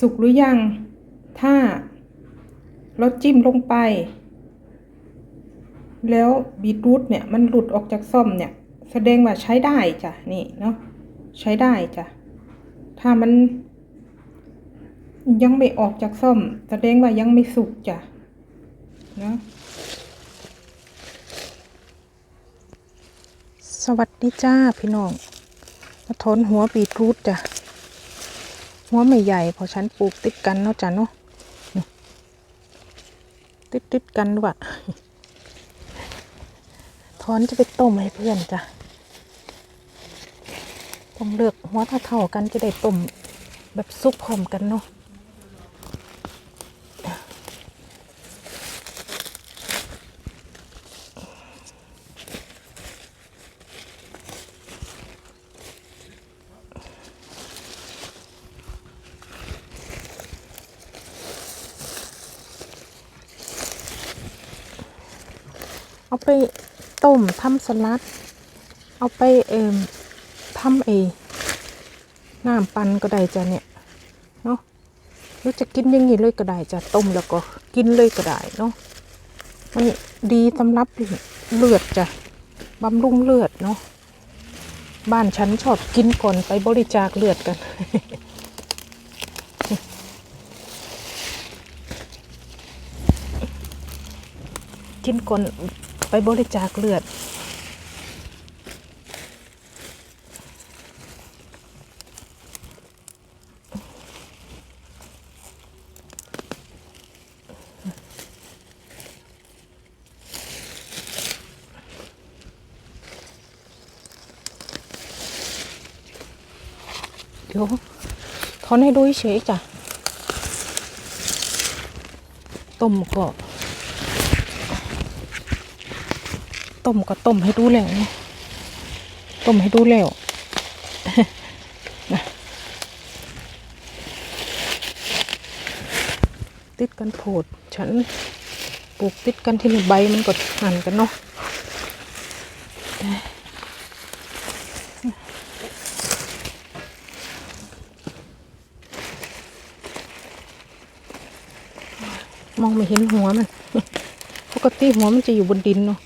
สุกหรือยัง ถ้าเราจิ้มลงไป แล้วบีทรูทเนี่ยมันหลุดออกจากส้อมเนี่ย แสดงว่าใช้ได้จ้ะ นี่เนาะ ใช้ได้จ้ะ ถ้ามันยังไม่ออกจากส้ม แสดงว่ายังไม่สุกจ้ะ เนาะสวัสดีจ้าพี่น้องมาทนหัวบีทรูทจ้ะ หัวไม่ใหญ่พอฉันปลูกติดกันเนาะจ้ะเนาะติดติดกันด้วยทอนจะไปต้มให้เพื่อนจ้ะต้องเลือกหัวเท่าๆกันจะได้ต้มแบบซุปพร้อมกันเนาะ เอาไปต้มทำสลัด เอาไปเอ่มทำเอน้ำปั่นก็ได้จ้ะเนี่ยเนาะหรือจะกินอย่างนี้เลยก็ได้จ้ะต้มแล้วก็กินเลยก็ได้เนาะมันดีสำหรับเลือดจ้ะบำรุงเลือดเนาะบ้านฉันชอบกินก่อนไปบริจาคเลือดกัน กินก่อน ไปบริจาคเลือด เดี๋ยวทอนให้ดูเฉยๆจ้ะต้มก็ ต้มก็ต้มให้ดูแล้วต้มให้ดูแล้วนะติดกันโผดฉันปลูกติดกันที่นี่ใบมันก็หั่นกันเนาะมองไม่เห็นหัวมัน ปกติหัวมันจะอยู่บนดินเนาะ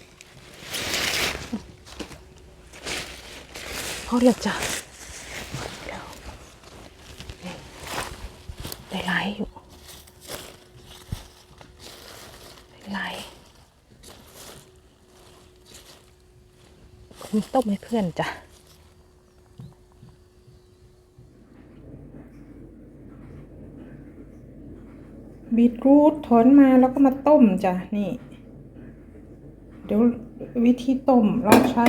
พอแล้วจ้ะได้หลายอยู่ได้หลายผมต้มให้เพื่อนจ้ะบีทรูทถอนมาแล้วก็มาต้มจ้ะนี่ เดี๋ยววิธีต้มเราใช้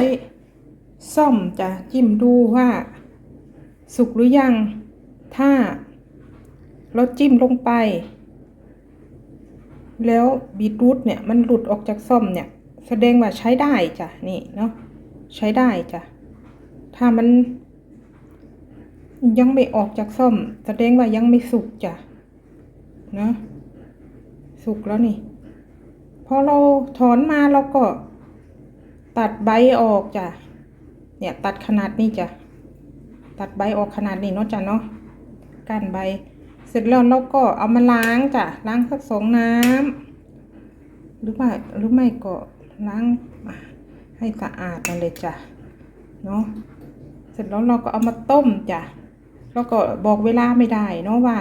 ซ่อมจะจิ้มดูว่า สุกหรือยัง ถ้าเราจิ้มลงไป แล้วบีทรูทเนี่ยมันหลุดออกจากซ่อมเนี่ย แสดงว่าใช้ได้จ้ะนี่เนาะใช้ได้จ้ะถ้ามันยังไม่ออกจากซ่อม แสดงว่ายังไม่สุกจ้ะเนาะสุกแล้วนี่พอเราถอนมาเราก็ตัดใบออกจ้ะ เนี่ยตัดขนาดนี้จ้ะ ตัดใบออกขนาดนี้เนาะจ้ะเนาะก้านใบ เสร็จแล้วเราก็เอามาล้างจ้ะ ล้างสักสองน้ำหรือว่าหรือไม่ก็ล้างให้สะอาดนั่นเลยจ้ะ เนาะ เสร็จแล้วเราก็เอามาต้มจ้ะ แล้วก็บอกเวลาไม่ได้เนาะว่า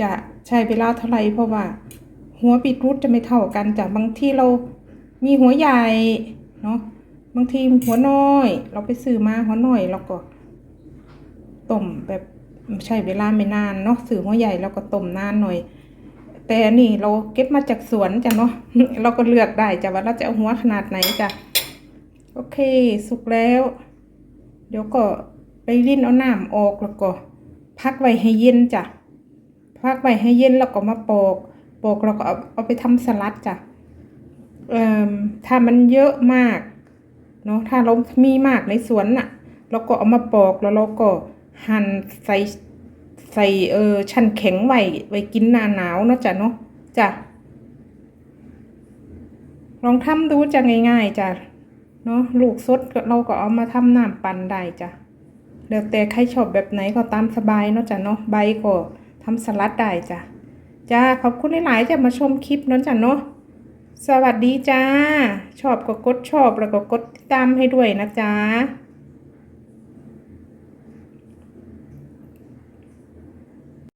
จะใช้เวลาเท่าไหร่เพราะว่า หัวบีทรูทจะไม่เท่ากันจ้ะ บางที่เรามีหัวใหญ่เนาะ บางทีหัวน้อย เราไปซื้อมาหัวน้อยเราก็ต้มแบบใช้เวลาไม่นานเนาะซื้อหัวใหญ่เราก็ต้มนานหน่อย แต่นี่เราเก็บมาจากสวนจ้ะเนาะเราก็เลือกได้จ้ะว่าเราจะเอาหัวขนาดไหนจ้ะโอเค สุกแล้ว เดี๋ยวก็ไปรินเอาน้ำออกแล้วก็ พักไว้ให้เย็นจ้ะพักไว้ให้เย็นแล้วก็มาปอกปอกแล้วก็เอาเอาไปทำสลัดจ้ะเอ่อถ้ามันเยอะมาก นาะถ้าเรามีมากในสวนน่ะเราก็เอามาปอกแล้วเราก็หั่นใส่ใส่เออชั้นแข็งไว้ไว้กินหน้าหนาวเนาะจ้ะเนาะจ้ะลองทำดูจ้ะง่าย ๆจ้ะเนาะลูกสดเราก็เอามาทำน้ำปั่นได้จ้ะแล้วแต่ใครชอบแบบไหนก็ตามสบายเนาะจ้ะเนาะใบก็ทำสลัดได้จ้ะจ้าขอบคุณหลายๆจะมาชมคลิปเนั้นจ้ะเนาะ สวัสดีจ้า ชอบก็กดชอบแล้วก็กดติดตามให้ด้วยนะจ๊ะ